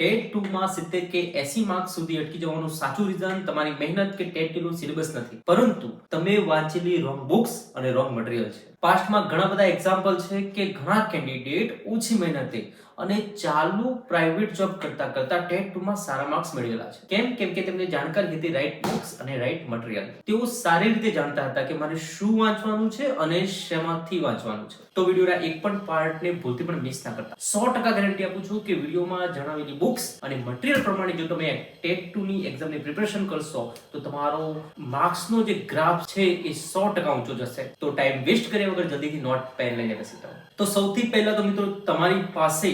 TET ટુમાં સિત્તેર કે એસી marks સુધી અટકી જવાનું સાચું રીઝન તમારી મહેનત કે ટેટનું સિલેબસ નથી. પરંતુ તમે વાંચેલી રોંગ બુક્સ અને રોંગ મટીરિયલ છે. પાસ્ટમાં ઘણા બધા એક્ઝામ્પલ છે કે ઘણા કેન્ડિડેટ ઓછી મહેનતે અને ચાલુ પ્રાઇવેટ જોબ કરતા કરતા ટેટ ટુમાં સારા માર્ક્સ મેળવેલા છે. કેમ? કેમ કે તેમને જાણકારી હતી રાઈટ બુક્સ અને રાઈટ મટીરિયલ તેઓ સારી રીતે જાણતા હતા કે મારે શું વાંચવાનું છે અને શેમાંથી વાંચવાનું છે. તો વિડીયોના એક પણ પાર્ટને ભૂલથી પણ મિસ ના કરતા. સો ટકા ગેરંટી આપું છું કે વિડીયોમાં જણાવેલી બુક્સ અને મટીરિયલ પ્રમાણે જો તમે ટેટ ટુ ની એક્ઝામની પ્રિપેરેશન કરશો, તો તમારો માર્ક્સનો જે ગ્રાફ છે એ સો ટકા ઊંચો જશે. તો ટાઈમ વેસ્ટ કર્યા વગર જલ્દીથી નોટ પેન લઈને બેસી જાઓ તો સૌથી પહેલા તો મિત્રો તમારી પાસે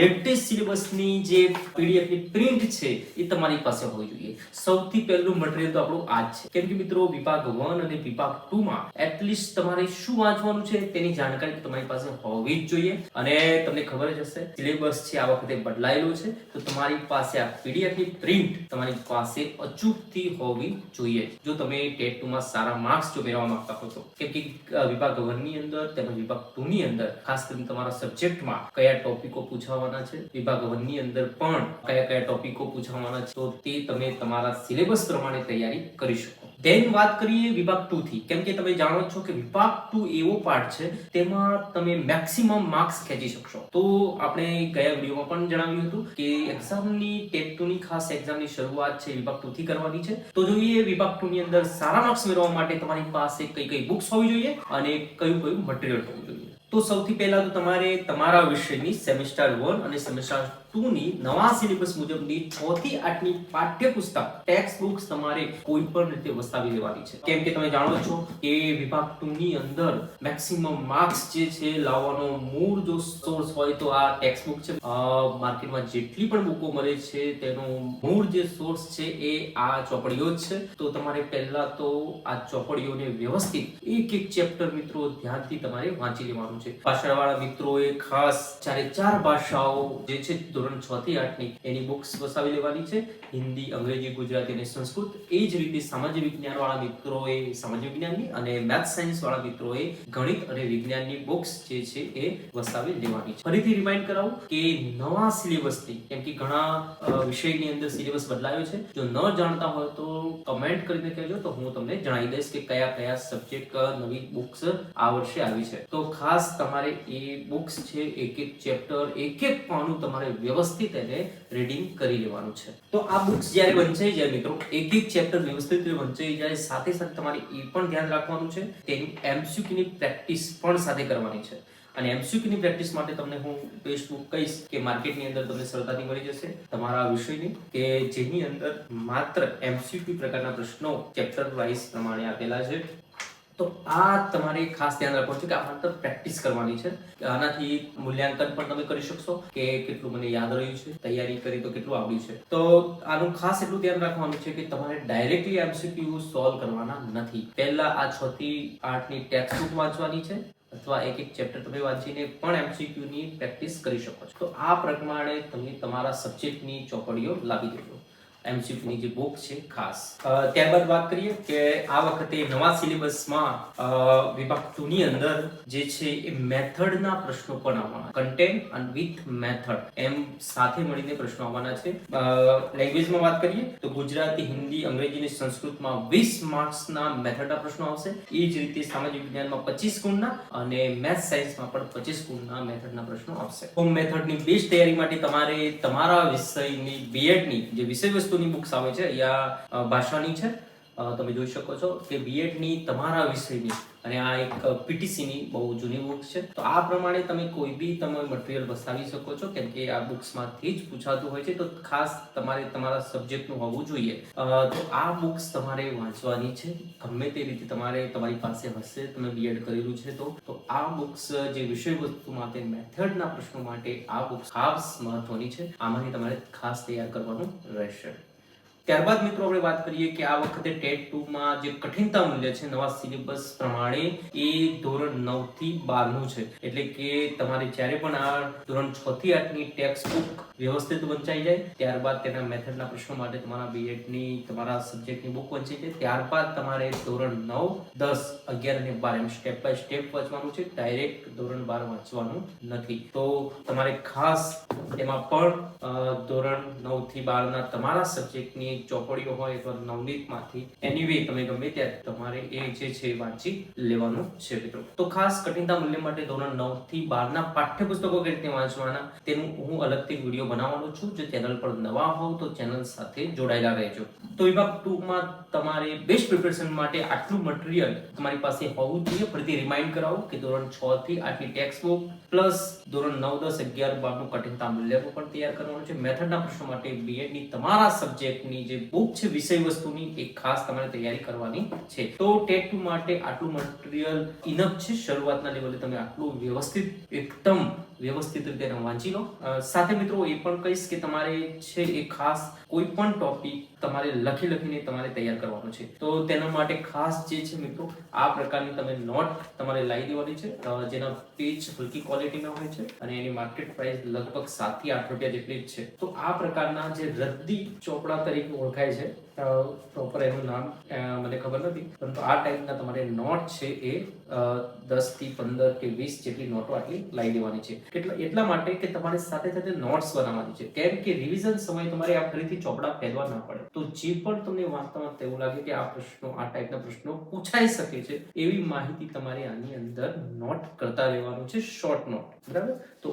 લેટેસ્ટ સિલેબસની જે પીડીએફની પ્રિન્ટ છે, એ તમારી પાસે હોવી જોઈએ. સૌથી પહેલું મટીરિયલ તો આપણું આ જ છે. કેમ કે મિત્રો, વિભાગ 1 અને વિભાગ 2 માં એટલીસ્ટ તમારે શું વાંચવાનું છે તેની જાણકારી તમારી પાસે હોવી જ જોઈએ. અને તમને ખબર જ હશે સિલેબસ છે, આ વખતે બદલાયેલો છે. તો તમારી પાસે આ પીડીએફની પ્રિન્ટ તમારી પાસે અચૂકથી હોવી જોઈએ. જો તમે ટેટ 2 માં સારા માર્ક્સ જો મેળવવા માંગતા હો તો. કેમ કે વિભાગ 1 ની અંદર તેમજ વિભાગ 2 ની અંદર ખાસ કરીને તમારા સબ્જેક્ટમાં કયા ટોપિકો પૂછાવાના છે? વિભાગ વનની અંદર પણ કયા કયા ટોપિકો પૂછાવાના છે? તો તે તમે તમારા સિલેબસ પ્રમાણે તૈયારી કરી શકો. દેન વાત કરીએ વિભાગ ટુ થી. કેમ કે તમે જાણો છો કે વિભાગ ટુ એવો પાર્ટ છે, તેમાં તમે મેક્સિમમ માર્ક્સ ખેંચી શકશો. તો આપણે ગયા વિડીયોમાં પણ જણાવ્યું હતું કે એક્ઝામની ટેટ ટુ ની ખાસ એક્ઝામની શરૂઆત છે વિભાગ ટુ થી કરવાની છે. તો જોઈએ વિભાગ ટુ ની અંદર સારા માર્ક્સ મેળવવા માટે તમારી પાસે કઈ કઈ બુક્સ હોવી જોઈએ અને કયું કયું મટીરિયલ હોવું જોઈએ. તો સૌથી પહેલા તો તમારે તમારા વિષયની સેમેસ્ટર વન અને સેમેસ્ટર 2 ની નવા સિલેબસ મુજબની 6 થી 8 પાઠ્યપુસ્તક ટેક્સ્ટ બુક્સ તમારે કોઈ પણ રીતે વસાવી લેવાની છે. કેમ કે તમે જાણો છો કે વિભાગ 2 ની અંદર મેક્સિમમ માર્ક્સ જે છે લાવવાનો મૂળ જો સોર્સ હોય તો આ ટેક્સ્ટ બુક છે માર્કેટમાં જેટલી પણ બુકો મળે છે તેનો મૂળ જે સોર્સ છે એ આ ચોપડીઓ જ છે. તો તમારે પહેલા તો આ ચોપડીઓને વ્યવસ્થિત એક એક ચેપ્ટર મિત્રો ધ્યાનથી તમારે વાંચી લેવાનું છે. પાછળવાળા મિત્રોએ ખાસ ચારે ચાર ભાષાઓ જે છે ધોરણ છ થી 8 ની એની બુક્સ વસાવી લેવાની છે. હિન્દી, અંગ્રેજી, ગુજરાતી અને સંસ્કૃત એ જ રીતે સામાજિક વિજ્ઞાન વાળા મિત્રોએ સામાજિક વિજ્ઞાનની અને મેથ સાયન્સ વાળા મિત્રોએ ગણિત અને વિજ્ઞાનની બુક્સ જે છે એ વસાવી લેવાની છે. ફરીથી રિમાઇન્ડ કરાવું કે નવા સિલેબસની કેમ કે ઘણા વિષયની અંદર સિલેબસ બદલાયો છે. જો ન જાણતા હોય તો કમેન્ટ કરીને કહેજો તો હું તમને જણાવી દઈશ કે કયા કયા સબ્જેક્ટ નવી બુક્સ આ વર્ષે આવી છે. તો ખાસ તમારે એ બુક્સ છે, એક એક ચેપ્ટર એક એક પાનું તમારે વ્યવસ્થિત એને રીડિંગ કરી લેવાનું છે. તો આ બુક્સ જ્યારે વંચાઈ જાય મિત્રો, એક એક ચેપ્ટર વ્યવસ્થિત રીતે વંચાઈ જાય, સાથે સાથે તમારે એ પણ ધ્યાન રાખવાનું છે તેની એમસીક્યુની પ્રેક્ટિસ પણ સાથે કરવાની છે. અને એમસીક્યુની પ્રેક્ટિસ માટે તમને હું બુક કહીશ કે માર્કેટની અંદર તમને સરળતાથી મળી જશે. તમારા વિષયની કે જેની અંદર માત્ર એમસીક્યુ પ્રકારના પ્રશ્નો ચેપ્ટર વાઇઝ પ્રમાણે આપેલા છે. તો આ તમારે ખાસ ધ્યાન રાખવાનું છે કે આ માત્ર પ્રેક્ટિસ કરવાની છે. આનાથી મૂલ્યાંકન પણ તમે કરી શકશો કે કેટલું મને યાદ રહ્યું છે, તૈયારી કરી તો કેટલું આવડ્યું છે. તો આનું ખાસ એટલું ધ્યાન રાખવાનું છે કે તમારે ડાયરેક્ટલી એમસીક્યુ સોલ્વ કરવાના નથી. પહેલા આ છ થી આઠની ટેક્સ્ટ બુક વાંચવાની છે અથવા એક એક ચેપ્ટર તમે વાંચીને પણ એમસીક્યુ ની પ્રેક્ટિસ કરી શકો છો. તો આ પ્રમાણે તમે તમારા સબ્જેક્ટની ચોપડીઓ લાવી દેજો એમસીક્યુ ની જે બુક છે, ખાસ. ત્યારબાદ વાત કરીએ કે આ વખતે નવા સિલેબસમાં વિભાગ ટુ ની અંદર જે છે એ મેથડના પ્રશ્નો પણ આવવાના. કન્ટેન્ટ અને વિથ મેથડ એમ સાથે મળીને પ્રશ્નો આવવાના છે. લેંગ્વેજમાં વાત કરીએ તો ગુજરાતી, હિન્દી, અંગ્રેજી અને સંસ્કૃતમાં વીસ માર્ક્સના મેથડના પ્રશ્નો આવશે. એ જ રીતે સામાજિક વિજ્ઞાનમાં 25 ગુણના અને મેથ સાયન્સમાં પણ 25 ગુણના મેથડના પ્રશ્નો આવશે. હોમ મેથડની બેસ્ટ તૈયારી માટે તમારે તમારા વિષયની બીએડની જે વિષય વસ્તુની બુક્સ આવે છે. યા ભાષાની છે. તમે જોઈ શકો છો કે બીએડની તમારા વિષયની અને આ એક પીટીસીની બહુ જૂની બુક છે. તો આ પ્રમાણે તમે કોઈ બી તમે મટીરિયલ વસાવી શકો છો, કેમ કે આ બુક્સમાંથી જ પૂછાતું હોય છે. તો ખાસ તમારે તમારા સબ્જેક્ટનું હોવું જોઈએ. તો આ બુક્સ તમારે વાંચવાની છે. ગમે તે રીતે તમારે તમારી પાસે હશે, તમે બીએડ કરેલું છે તો. તો આ બુક્સ જે વિષય વસ્તુ માટે, મેથડના પ્રશ્નો માટે આ બુક્સ ખાસ મહત્વની છે. આમાંથી તમારે ખાસ તૈયાર કરવાનું રહેશે. ત્યારબાદ મિત્રો આપણે વાત કરીએ કે આ વખતે ટેટ ટુ માં જે કઠિનતા મૂલ્ય છે, નવા સિલેબસ પ્રમાણે એ ધોરણ નવથી બારનું છે. એટલે કે તમારે જ્યારે પણ આ ધોરણ છ થી આઠની ટેક્સ્ટ બુક વ્યવસ્થિત વંચાઈ જાય, ત્યારબાદ તેના મેથડના પ્રશ્નો માટે તમારા બીએડની તમારા સબ્જેક્ટની બુક વંચાઈ જાય, ત્યારબાદ તમારે ધોરણ નવ, દસ, અગિયાર અને બાર એમ સ્ટેપ બાય સ્ટેપ વાંચવાનું છે ડાયરેક્ટ ધોરણ બાર વાંચવાનું નથી. તો તમારે ખાસ એમાં પણ ધોરણ નવથી બાર ના તમારા સબ્જેક્ટની ચોપડીઓ હોય અથવા નવનીતમાંથી એનીવે તમે ગમે ત્યારે તમારે એ જે છે વાંચી લેવાનું છે મિત્રો. તો ખાસ કઠિનતા મૂલ્ય માટે ધોરણ નવથી બાર ના પાઠ્યપુસ્તકો કઈ રીતે વાંચવાના, તેનું હું અલગથી વીડિયો બનાવવાનો છું. જો ચેનલ પર નવા હોવ તો ચેનલ સાથે જોડાયેલા રહેજો. તો વિભાગ ટુ તમારે બેસ્ટ પ્રિપરેશન માટે આટલું મટીરિયલ તમારી પાસે હોવું જોઈએ. ફરીથી રિમાઇન્ડ કરાવું કે ધોરણ છ થી આટલી ટેક્સ્ટ બુક પ્લસ ધોરણ નવ, દસ, અગિયાર બારનું કઠિનતા મૂલ્ય પણ તૈયાર કરવાનું છે. મેથડના પ્રશ્નો માટે બીએડની તમારા સબ્જેક્ટની જે બુક છે, વિષય વસ્તુની એ ખાસ તમારે તૈયારી કરવાની છે. તો ટેટ માટે આટલું મટીરિયલ ઇનફ છે? શરૂઆતના લેવલે તમે આટલું વ્યવસ્થિત, એકદમ વ્યવસ્થિત રીતે વાંચી લો સાથે મિત્રો એ પણ કહીશ કે તમારે છે એ ખાસ કોઈ પણ ટોપિક તમારે લખી લખીને તમારે તૈયાર કરવાનો છે. તો તેના માટે ખાસ જે છે મિત્રો, આ પ્રકારની તમે નોટ તમારે લાવી દેવાની છે. જેના પેજ હલકી ક્વોલિટીના હોય છે અને એની માર્કેટ પ્રાઇસ લગભગ સાતથી આઠ રૂપિયા જેટલી જ છે. તો આ પ્રકારના જે રદ્દી ચોપડા તરીકે ઓળખાય છે પ્રોપર એનું નામ મને ખબર નથી, પરંતુ આ ટાઈપના તમારે નોટ છે એ દસથી પંદર કે વીસ જેટલી નોટો આટલી લાવી દેવાની છે. એટલા એટલા માટે કે તમારે સાથે સાથે નોટ્સ બનાવવાની છે. કેમ કે રિવિઝન સમયે તમારે આ ફરીથી ચોપડા ફેરવા ના પડે. તો જે પણ તમને વાંચતામાં તેવું લાગે કે આ પ્રશ્નો, આ ટાઈપના પ્રશ્નો પૂછાઈ શકે છે, એવી માહિતી તમારે આની અંદર નોટ કરતા રહેવાનું છે શોર્ટ નોટ બરાબર? તો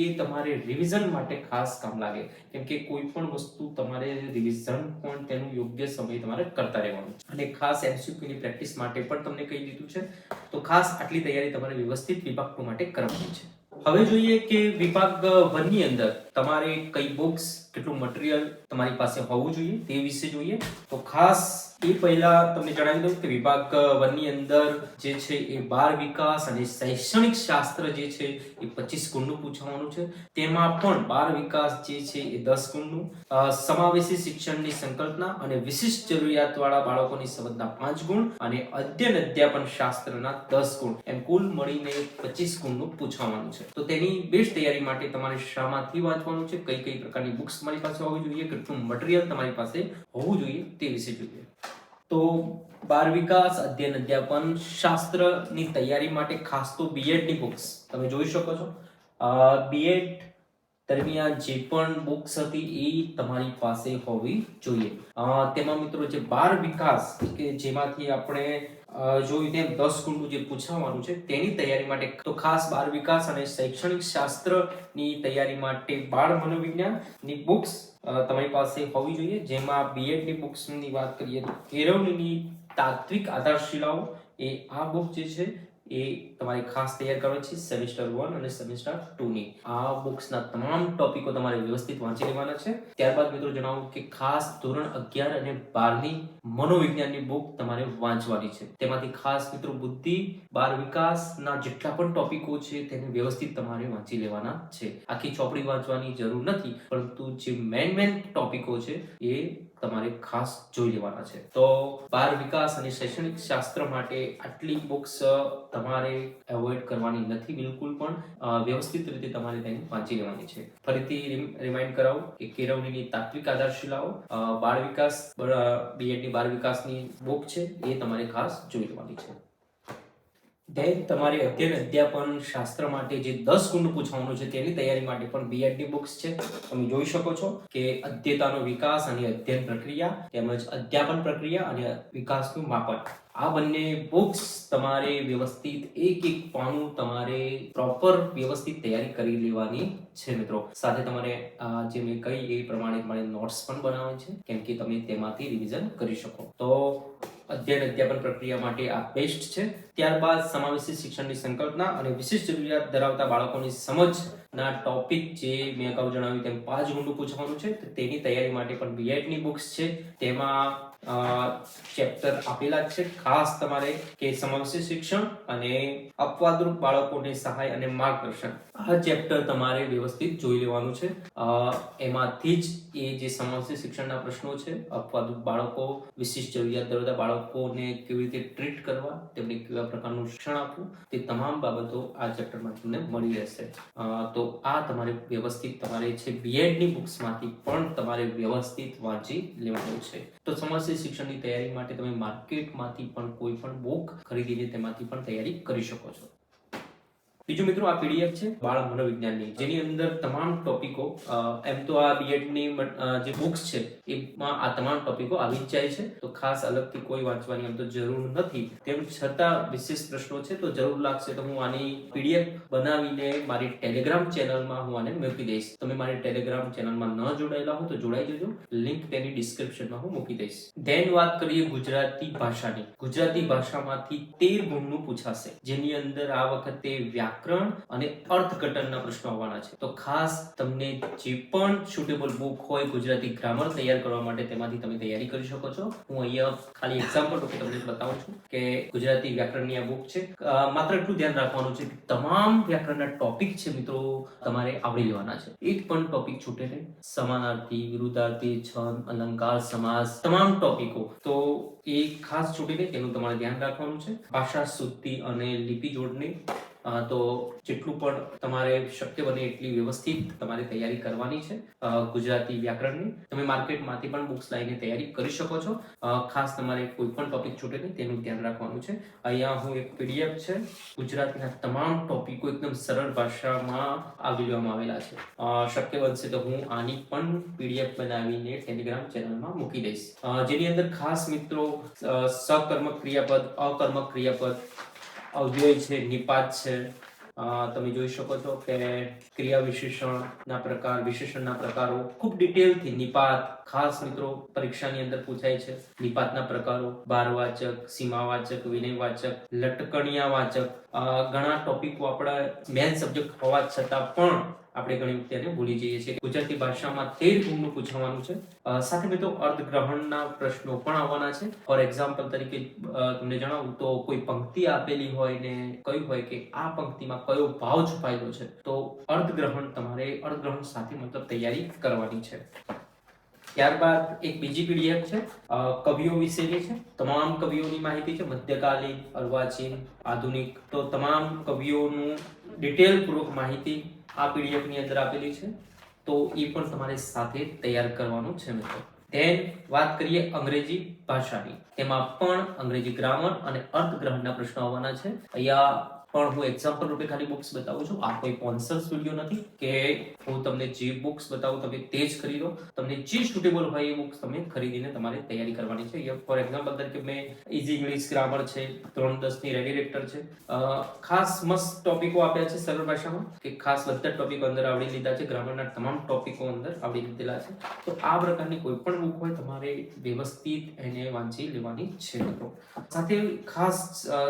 એ તમારે રિવિઝન માટે ખાસ કામ લાગે. કેમ કે કોઈ પણ વસ્તુ તમારે રિવિઝન પણ તેનું યોગ્ય સમય તમારે કરતા રહેવાનું છે. અને ખાસ એમસીક્યુની પ્રેક્ટિસ માટે પણ તમને કહી દીધું છે. તો ખાસ આટલી તૈયારી તમારે વ્યવસ્થિત વિભાગ માટે કરવાની છે. હવે જોઈએ કે વિભાગ વનની અંદર તમારે કઈ બુક્સ કેટલું મટીરિયલ તમારી પાસે હોવું જોઈએ તે વિશે જોઈએ. તો ખાસ એ પહેલા તમને જણાવી દઉં કે વિભાગ વનની અંદર જે છે એ બાર વિકાસ અને શૈક્ષણિક શાસ્ત્ર જે છે એ પચીસ ગુણનું પૂછવાનું છે. તેમાં પણ બાર વિકાસ જે છે એ દસ ગુણનું. સમાવેશી શિક્ષણની સંકલ્પના અને વિશિષ્ટ જરૂરિયાતવાળા બાળકોની સંબંધના પાંચ ગુણ અને અધ્યયન અધ્યાપન શાસ્ત્રના દસ ગુણ. એમ કુલ મળીને પચીસ ગુણનું પૂછવાનું છે. તો તેની બેસ્ટ તૈયારી માટે તમારે શામાંથી વાંચવાનું છે કઈ કઈ પ્રકારની બુક્સ તમારી પાસે હોવી જોઈએ કેટલું મટીરિયલ તમારી પાસે હોવું જોઈએ તે વિશે જોઈએ. તો બાર વિકાસ અધ્યયન અધ્યાપન શાસ્ત્રની તૈયારી માટે ખાસ તો બીએડની બુક્સ તમે જોઈ શકો છો. બીએડ દરમિયાન જે પણ બુક્સ હતી એ તમારી પાસે હોવી જોઈએ. તેમાં મિત્રો જે બાર વિકાસ કે જેમાંથી આપણે જોયું તેમ દસ ગુણનું જે પૂછાવાનું છે, તેની તૈયારી માટે તો ખાસ બાળ વિકાસ અને શૈક્ષણિક શાસ્ત્રની તૈયારી માટે બાળ મનોવિજ્ઞાનની બુક્સ તમારી પાસે હોવી જોઈએ. જેમાં બીએડની બુક્સની વાત કરીએ તો કેળવણીની તાત્વિક આધારશિલાઓ, એ આ બુક જે છે એ તમારે ખાસ તૈયાર કરવાની છે સેમિસ્ટર વન અને સેમિસ્ટર ટુ ની. આ બુક્સના તમામ ટોપિકો તમારે વ્યવસ્થિત વાંચી લેવાના છે. ત્યારબાદ મિત્રો જણાવું કે ખાસ ધોરણ અગિયાર અને બારની મનોવિજ્ઞાનની બુક તમારે વાંચવાની છે. તેમાંથી ખાસ મિત્રો બુદ્ધિ, બાર વિકાસના જેટલા પણ ટોપિકો છે તેને વ્યવસ્થિત તમારે વાંચી લેવાના છે. આખી ચોપડી વાંચવાની જરૂર નથી, પરંતુ જે મેન મેન ટોપિકો છે એ તમારે ખાસ જોઈ લેવાના છે. તો બાર વિકાસ અને શૈક્ષણિક શાસ્ત્ર માટે આટલી બુક્સ તમારે એવોઇડ કરવાની નથી બિલકુલ પણ વ્યવસ્થિત રીતે તમારે તેને વાંચી લેવાની છે. ફરીથી રિમાઇન્ડ કરાવું કે કેળવણીની તાત્વિક આધારશિલાઓ બાળ વિકાસ બીએડની બાળ વિકાસની બુક છે, એ તમારે ખાસ જોઈ લેવાની છે. ધેન તમારે અધ્યયન અધ્યાપન શાસ્ત્ર માટે જે દસ ગુણ પૂછવાનું છે તેની તૈયારી માટે પણ BEd ની બુક્સ છે. તમે જોઈ શકો છો કે અધ્યતાનો વિકાસ અને અધ્યયન પ્રક્રિયા તેમજ અધ્યાપન પ્રક્રિયા અને વિકાસનું માપન. આ બંને બુક્સ તમારે વ્યવસ્થિત એક એક પાનું તમારે પ્રોપર વ્યવસ્થિત તૈયારી કરી લેવાની છે મિત્રો. સાથે તમારે જે મેં કહી એ પ્રમાણે તમારે નોટ્સ પણ બનાવે છે. કેમ કે તમે તેમાંથી રિવિઝન કરી શકો. તો અધ્યયન અધ્યાપન પ્રક્રિયા માટે આ બેસ્ટ છે. ત્યારબાદ સમાવેશી શિક્ષણની સંકલ્પના અને વિશિષ્ટ જરૂરિયાત ધરાવતા બાળકોની સમજના ટોપિક જે મેં અગાઉ જણાવ્યું તેમ પાંચ ગુંડું પૂછવાનું છે. તેની તૈયારી માટે પણ બીએડની બુક્સ છે. તેમાં ચેપ્ટર આપેલા છે. ખાસ તમારે કે સમસ્યા શિક્ષણ અને અપવાદરૂપ બાળકોને સહાય અને માર્ગદર્શન આ ચેપ્ટર તમારે વ્યવસ્થિત જોઈ લેવાનું છે. એમાંથી જ એ જે સમસ્યા શિક્ષણના પ્રશ્નો છે, અપવાદરૂપ બાળકો, વિશિષ્ટ જરૂરિયાત ધરાવતા બાળકોને કેવી રીતે ટ્રીટ કરવા, તેમને કેવા પ્રકારનું શિક્ષણ આપવું, તે તમામ બાબતો આ ચેપ્ટરમાં તમને મળી રહેશે. તો આ તમારે વ્યવસ્થિત તમારે છે બીએડની બુક્સમાંથી પણ તમારે વ્યવસ્થિત વાંચી લેવાનું છે. તો સમસ્યા શિક્ષણની તૈયારી માટે તમે માર્કેટમાંથી પણ કોઈ પણ બુક ખરીદીને તેમાંથી પણ તૈયારી કરી શકો છો. બીજું મિત્રો આ પીડીએફ છે, બાળ મનોવિજ્ઞાનની, જેની અંદર તમામ ટોપિકો એમ તો આ બીએડની જે બુક્સ છે, એમાં આ તમામ ટોપિકો આવી જ જાય છે. તો ખાસ અલગથી કોઈ વાંચવાની એમ તો જરૂર નથી. તેમ છતાં વિશેષ પ્રશ્નો છે, તો જરૂર લાગશે તો હું આની પીડીએફ બનાવીને મારી ટેલિગ્રામ ચેનલમાં હું આને મૂકી દઈશ. તમે મારી ટેલિગ્રામ ચેનલમાં ન જોડાયેલા હો તો જોડાઈ જજો. લિંક તેની ડિસ્ક્રિપ્શનમાં હું મૂકી દઈશ. ધેન વાત કરીએ ગુજરાતી ભાષાની. ગુજરાતી ભાષામાંથી તેર ગુણનું પૂછાશે. જેની અંદર આ વખતે વ્યાકરણ અને અર્થઘટનના પ્રશ્નો આવવાના છે. તો ખાસ તમને જે પણ સુટેબલ બુક હોય ગુજરાતી ગ્રામર તૈયાર કરવા માટે તેમાંથી તમે તૈયારી કરી શકો છો. હું અહીંયા ખાલી એક્ઝામ્પલ રૂપે તમને બતાવું છું કે ગુજરાતી વ્યાકરણની આ બુક છે. માત્ર એટલું ધ્યાન રાખવાનું છે કે તમામ વ્યાકરણના ટોપિક છે મિત્રો તમારે આવડી લેવાના છે. એક પણ ટોપિક છૂટે નહીં. સમાનાર્થી, વિરુદ્ધાર્થી, છંદ, અલંકાર, સમાસ, તમામ ટોપિકો તો એ ખાસ છૂટીને તેનું તમારે ધ્યાન રાખવાનું છે. ભાષા શુદ્ધિ અને લિપિ જોડણી તો જેટલું પણ તમારે શક્ય બને એટલી વ્યવસ્થિત તમારે તૈયારી કરવાની છે ગુજરાતી વ્યાકરણની. તમે માર્કેટમાંથી પણ બુક્સ લઈને તૈયારી કરી શકો છો. ખાસ તમારે કોઈ પણ ટોપિક છૂટે નહીં, તેનું ધ્યાન રાખવાનું છે. અહીંયા હું એક પીડીએફ છે, ગુજરાતીના તમામ ટોપિકો એકદમ સરળ ભાષામાં આવરી લેવામાં આવેલા છે. શક્ય બનશે તો હું આની પણ પીડીએફ બનાવીને ટેલિગ્રામ ચેનલમાં મૂકી દઈશ. જેની અંદર ખાસ મિત્રો સકર્મક ક્રિયાપદ, અકર્મક ક્રિયાપદ અવ્યય છે નિપાત છે. તમે જોઈ શકો છો કે ક્રિયા વિશેષણના પ્રકાર વિશેષણના પ્રકારો ખૂબ ડિટેલથી નિપાત ખાસ મિત્રો પરીક્ષાની અંદર પૂછાય છે. નિપાતના પ્રકારો બારવાચક સીમાવાચક વિનયવાચક લટકણિયા વાચક અ, ઘણા ટોપિકો આપણા મેન સબ્જેક્ટ હોવા છતાં પણ આપણે ઘણી વખતે એને ભૂલી જઈએ છીએ ગુજરાતી ભાષામાં તેર ગુણનું પૂછવાનું છે. સાથે મિત્રો અર્ધગ્રહણના પ્રશ્નો પણ આવવાના છે. ફોર એક્ઝામ્પલ તરીકે તમને જણાવું તો કોઈ પંક્તિ આપેલી હોય ને કહ્યું હોય કે આ પંક્તિમાં કયો ભાવ છુપાયેલો છે, તો અર્ધગ્રહણ તમારે અર્ધગ્રહણ સાથે મતલબ તૈયારી કરવાની છે. ત્યારબાદ એક બીજી પીડીએફ છે કવિઓ વિશેની છે, તમામ કવિઓની માહિતી છે, મધ્યકાલીન, અર્વાચીન, આધુનિક, તો તમામ કવિઓનું ડિટેલ પૂર્વક માહિતી આ પીડીએફની અંદર આપેલી છે. તો એ પણ તમારે સાથે તૈયાર કરવાનું છે મિત્રો. ધેન વાત કરીએ અંગ્રેજી ભાષાની. તેમાં પણ અંગ્રેજી ગ્રામર અને અર્થગ્રહણના પ્રશ્નો આવવાના છે. અહીંયા પણ હું એક્ઝામ્પલ રૂપે ખાલી બુક્સ બતાવું છું. આ કોઈ સ્પોન્સર્સ વીડિયો નથી કે હું તમને જે બુક્સ બતાવું તમે તે જ ખરીદો તમને જે સુટેબલ હોય એ બુક્સ તમે ખરીદીને તમારે તૈયારી કરવાની છે. ફોર એક્ઝામ્પલ તરીકે મેં ઇઝી ઇંગ્લિશ ગ્રામર છે, ત્રણ દસની રેડી રેક્ટર છે. ખાસ મસ્ત ટોપિકો આપ્યા છે સરળ ભાષામાં કે ખાસ બધા ટોપિકો અંદર આવડી લીધા છે. ગ્રામરના તમામ ટોપિકો અંદર આવડી લીધેલા છે. તો આ પ્રકારની કોઈ પણ બુક હોય તમારે વ્યવસ્થિત એને વાંચી લેવાની છે સાથે ખાસ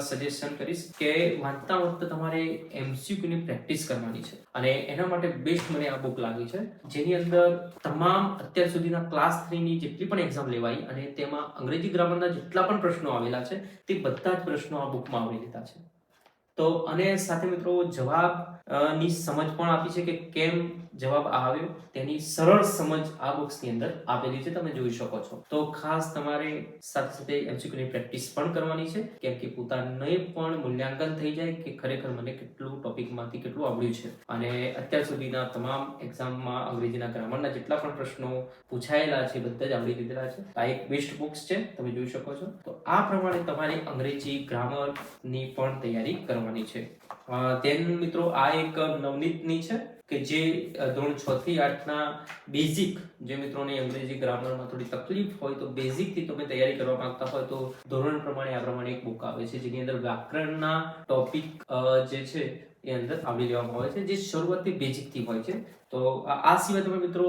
સજેશન કરીશ કે વાંચતા વખતે તમારે એમસીક્યુની પ્રેક્ટિસ કરવાની છે. અને એના માટે બેસ્ટ મને આ બુક લાગી છે. જેની અંદર તમામ અત્યાર સુધીના ક્લાસ થ્રીની જેટલી પણ એક્ઝામ લેવાઈ અને તેમાં અંગ્રેજી ગ્રામરના જેટલા પણ પ્રશ્નો આવેલા છે, તે બધા જ પ્રશ્નો આ બુકમાં આવરી લીધા છે. તો અને સાથે મિત્રો જવાબની સમજ પણ આપી છે કે કેમ જવાબ આવ્યો. તેની સરળ સમજ આ બુક્સની અંદર આપેલી છે, તમે જોઈ શકો છો. તો ખાસ તમારે સાથે સાથે MCQ ની પ્રેક્ટિસ પણ કરવાની છે, કેમ કે પોતાને પણ મૂલ્યાંકન થઈ જાય કે ખરેખર મને કેટલું ટોપિકમાંથી કેટલું આવડ્યું છે. અને અત્યાર સુધીના તમામ એક્ઝામમાં અંગ્રેજીના ગ્રામરના જેટલા પણ પ્રશ્નો પૂછાયેલા છે, બધા જ આવડી લીધેલા છે. આ એક બેસ્ટ બુક્સ છે, તમે જોઈ શકો છો. તો આ પ્રમાણે તમારે અંગ્રેજી ગ્રામરની પણ તૈયારી કરવાની છે. તેન મિત્રો આ એક નવનીતની છે. કે જે ધોરણ છ થી આઠના બેઝિક જે મિત્રોને અંગ્રેજી ગ્રામરમાં થોડી તકલીફ હોય તો બેઝિકથી તમે તૈયારી કરવા માંગતા હોય તો ધોરણ પ્રમાણે આ પ્રમાણે એક બુક આવે છે. જેની અંદર વ્યાકરણના ટોપિક જે છે એ અંદર આવરી લેવામાં આવે છે, જે શરૂઆતથી બેઝિકથી હોય છે. તો આ સિવાય તમે મિત્રો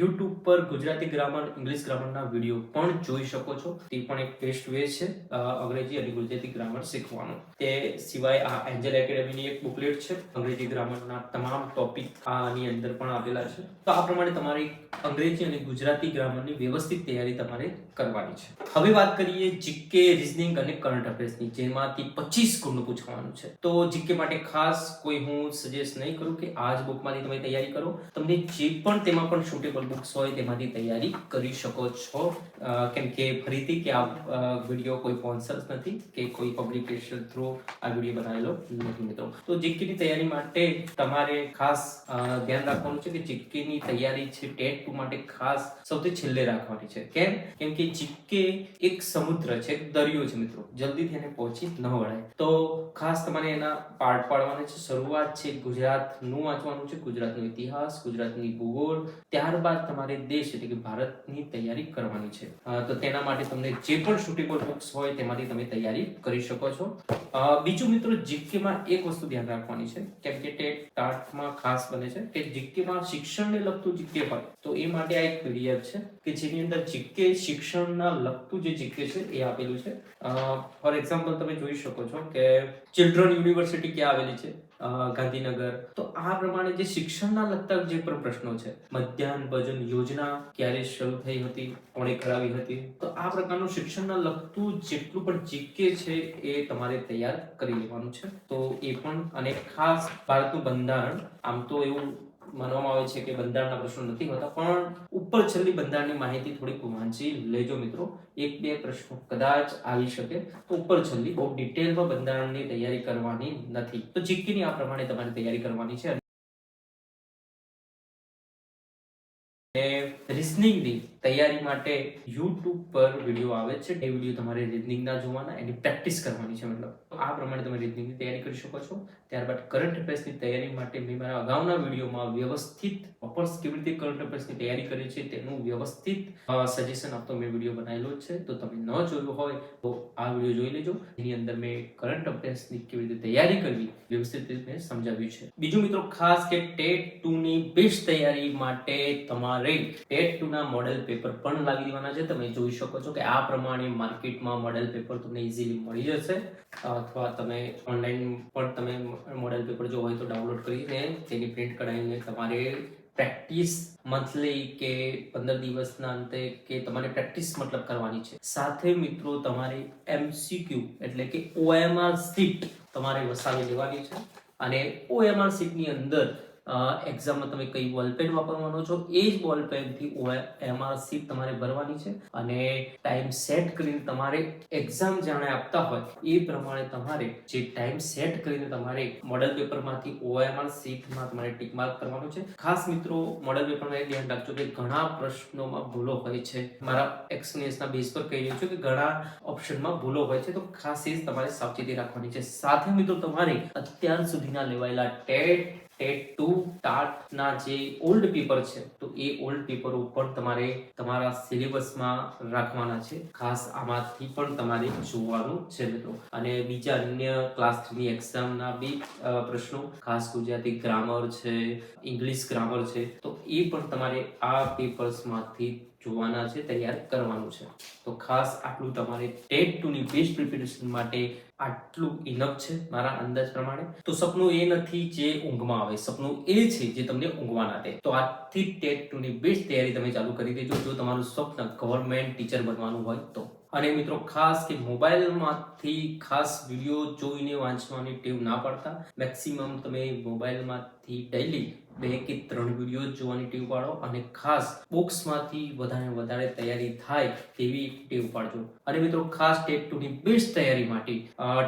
યુટ્યુબ પર ગુજરાતી ગ્રામર, ઇંગ્લિશ ગ્રામરના વીડિયો પણ જોઈ શકો છો. તે પણ એક બેસ્ટ વે છે અંગ્રેજી અને ગુજરાતી ગ્રામર શીખવાનું. તે સિવાય આ એન્જલ એકેડેમીની એક બુકલેટ છે, અંગ્રેજી ગ્રામરના તમામ ટોપિક આની અંદર પણ આવેલા છે. તો આ પ્રમાણે તમારી અંગ્રેજી અને ગુજરાતી ગ્રામરની વ્યવસ્થિત તૈયારી તમારે કરવાની છે. હવે વાત કરીએ જીકે રિઝનિંગ અને કરંટ અફેર્સની, જેમાંથી પચીસ ગુણનું પૂછવાનું છે. તો જીકે માટે ખાસ કોઈ હું સજેસ્ટ નહીં કરું કે આ જ બુકમાંથી તમે તૈયારી કરો. તમને જે પણ તેમાં પણ સુટેબલ બુક્સ હોય તેમાંથી તૈયારી કરી શકો છો. કેમ કે ફરીથી કે આ વીડિયો કોઈ સ્પોન્સર્સ નથી કે કોઈ પબ્લિકેશન થ્રુ આ વીડિયો બનાવેલો નથી મિત્રો. તો જીકેની તૈયારી માટે તમારે ખાસ ધ્યાન રાખવાનું છે કે જીકેની તૈયારી છે ટેટ ટુ માટે ખાસ સૌથી છેલ્લે રાખવાની છે. કેમ? કેમ કે જીકે એક સમુદ્ર છે, એક દરિયો છે મિત્રો. જલ્દીથી એને પહોંચી ન વળાય. તો ખાસ તમારે એના પાર્ટ પાડવાના છે. શરૂઆત છે ગુજરાતનું વાંચવાનું છે, ગુજરાતનો ઇતિહાસ, ગુજરાતની ભૂગોળ, ત્યારબાદ તમારે દેશ એટલે કે ભારતની તૈયારી કરવાની છે. તો તેના માટે તમને જે પણ સુટેબલ બુક્સ હોય તેમાંથી તમે તૈયારી કરી શકો છો. બીજું મિત્રો જીકેમાં એક વસ્તુ ધ્યાન રાખવાની છે, કેમ કે ટેટ ટાટમાં ખાસ બને છે કે જીકેમાં શિક્ષણને લગતું જીકે હોય, તો એ માટે આ એક પીડીએફ છે કે જેની અંદર જીકે શિક્ષણના લગતું જે જીકે છે એ આપેલું છે. ફોર એક્ઝામ્પલ તમે જોઈ શકો છો કે ચિલ્ડ્રન યુનિવર્સિટી ક્યાં આવેલી છે? ગાંધીનગર. તો આ પ્રમાણે જે શિક્ષણના લગતા જે પણ પ્રશ્નો છે, મધ્યાહન ભોજન યોજના ક્યારે શરૂ થઈ હતી, કોણે કરાવી હતી, તો આ પ્રકારનું શિક્ષણના લગતું જેટલું પણ જીકે છે એ તમારે તૈયાર કરી લેવાનું છે. તો એ પણ અને ખાસ ભારતનું બંધારણ, આમ તો એવું માનવામાં આવે છે કે બંધારણના પ્રશ્નો નથી હોતા, પણ ઉપર છેલ્લી બંધારણની માહિતી થોડીક વાંચી લેજો મિત્રો. એક, બે પ્રશ્નો કદાચ આવી શકે. તો ઉપર છેલ્લી બહુ ડિટેલમાં બંધારણની તૈયારી કરવાની નથી. તો જીકેની આ પ્રમાણે તમારે તૈયારી કરવાની છે. રિઝનિંગની તૈયારી માટે યુટ્યુબ પર વીડિયો આવે છે. એ વીડિયો તમારે રિઝનિંગના જોવાના, એની પ્રેક્ટિસ કરવાની છે, મતલબ. આ પ્રમાણે તમે રીતની તૈયારી કરી શકો છો. ત્યારબાદ કરંટ અફેર્સની તૈયારી માટે મેં મારા અગાઉના વિડીયોમાં વ્યવસ્થિત અપર્સ કેવી રીતે કરંટ અફેર્સની તૈયારી કરી છે. તેનું વ્યવસ્થિત સજેશન આપતો મેં વીડિયો બનાવેલો છે. તો તમે ન જોયું હોય તો આ વીડિયો જોઈ લેજો. એની અંદર મેં કરંટ અફેર્સની કેવી રીતે તૈયારી કરવી વ્યવસ્થિત રીતે સમજાવ્યું છે. બીજું મિત્રો, ખાસ કે ટેટ ટુ ની બેસ્ટ તૈયારી માટે તમારે ટેટ ટુ ના મોડેલ પેપર પણ લાવી દેવાના છે. તમે જોઈ શકો છો કે આ પ્રમાણે માર્કેટમાં મોડેલ પેપર તમને ઇઝીલી મળી જશે. અથવા તમે ઓનલાઈન પણ તમે મોડેલ પેપર જો હોય તો ડાઉનલોડ કરીને તેની પ્રિન્ટ કઢાવીને તમારે પ્રેક્ટિસ મંથલી કે પંદર દિવસના અંતે કે તમારે પ્રેક્ટિસ મતલબ કરવાની છે. સાથે મિત્રો તમારે એમસીક્યુ એટલે કે ઓએમઆર સીટ તમારે વસાવી લેવાની છે. અને ઓએમઆર સીટની અંદર એક્ઝામમાં તમે કઈ બોલપેન વાપરવાનો છો, એ જ બોલપેનથી એમાં સીટ તમારે ભરવાની છે. અને ટાઈમ સેટ કરીને તમારે એક્ઝામ જાણે આપતા હોય, એ પ્રમાણે તમારે જે ટાઈમ સેટ કરીને તમારે મોડલ પેપરમાંથી ઓએમઆર સીટમાં તમારે ટીક માર્ક કરવાનું છે. ખાસ મિત્રો મોડલ પેપરમાં એ ધ્યાન રાખજો કે ઘણા પ્રશ્નોમાં ભૂલો હોય છે. મારા એક્સપિરિયન્સના બેઝ પર કહી રહ્યો છું કે ઘણા ઓપ્શનમાં ભૂલો હોય છે, તો ખાસ એ તમારે સાવચેતી રાખવાની છે. સાથે મિત્રો, તમારે અત્યાર સુધીના લેવાયેલા ટેટ ટેટ ટુ ટાટના જે ઓલ્ડ પેપર છે, તો એ ઓલ્ડ પેપરો પણ તમારે તમારા સિલેબસમાં રાખવાના છે. ખાસ આમાંથી પણ તમારે જોવાનું છે મિત્રો. અને બીજા અન્ય ક્લાસ થ્રીની એક્ઝામના બી પ્રશ્નો, ખાસ ગુજરાતી ગ્રામર છે ઇંગ્લિશ ગ્રામર છે, તો એ પણ તમારે આ પેપર્સમાંથી જોવાના છે, તૈયાર કરવાનું છે. તો ખાસ આટલું તમારે ટેટ ટુ ની બેસ્ટ પ્રિપેરેશન માટે આટલું ઇનફ છે મારા અંદાજ પ્રમાણે? તો સપનું એ નથી જે ઊંઘમાં આવે. સપનું એ છે જે તમને ઊંઘવા ના દે. તો આજથી ટેટ ટુ ની બેસ્ટ તૈયારી તમે ચાલુ કરી દેજો. જો તમારું સ્વપ્ન ગવર્મેન્ટ ટીચર બનવાનું હોય તો. અને મિત્રો, ખાસ કે મોબાઈલમાંથી ખાસ વીડિયો જોઈને વાંચવાની ટેવ ના પડતા. મેક્સિમમ તમે મોબાઈલમાંથી ડેલી બે કે ત્રણ વીડિયો જોવાની ટેવ પાડો અને ખાસ બોક્સમાંથી વધારે વધારે તૈયારી થાય તેવી ટેવ પાડજો. અને મિત્રો, ખાસ ટેટ ટુ ની બેસ્ટ તૈયારી માટે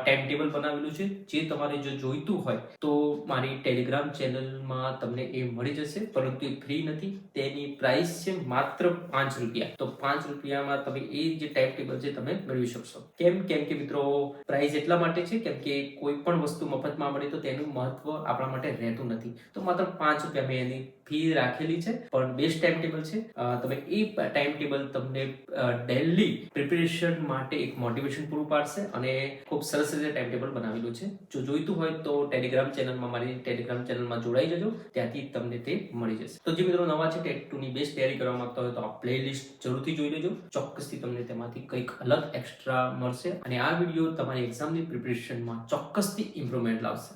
ટાઈમ ટેબલ બનાવેલું છે. જે તમારે જો જોઈતું હોય તો મારી ટેલિગ્રામ ચેનલમાં તમને એ મળી જશે. પરંતુ એ ફ્રી નથી. તેની પ્રાઇસ છે માત્ર પાંચ રૂપિયા. તો પાંચ રૂપિયામાં તમે એ જે ટાઈમ ટેબલ છે તમે મેળવી શકશો. કેમ? કેમ કે મિત્રો પ્રાઇસ એટલા માટે છે. કેમ કે કોઈ પણ વસ્તુ મફતમાં મળે તો તેનું મહત્વ આપણા માટે રહેતું નથી. તો માત્ર પાંચ રૂપિયા મેં એની ફી રાખેલી છે. પણ બેસ્ટ ટાઈમ ટેબલ છે તમે એ ટાઈમ ટેબલ તમને ડેલી પ્રિપેરેશન માટે એક મોટિવેશન પૂરું પાડશે અને ખૂબ સરસ રીતે ટાઈમ ટેબલ બનાવેલું છે. જો જોઈતું હોય તો ટેલિગ્રામ ચેનલમાં મારી ટેલિગ્રામ ચેનલમાં જોડાઈ જજો. ત્યાંથી તમને તે મળી જશે. તો જે મિત્રો નવા છે ટેટ ટુની બેસ્ટ તૈયારી કરવા માંગતા હોય તો આ પ્લેલિસ્ટ જરૂરથી જોઈ લેજો. ચોક્કસથી તમને તેમાંથી કંઈક અલગ એક્સ્ટ્રા મળશે અને આ વીડિયો તમારી એક્ઝામની પ્રિપેરેશનમાં ચોક્કસથી ઇમ્પ્રુવમેન્ટ લાવશે.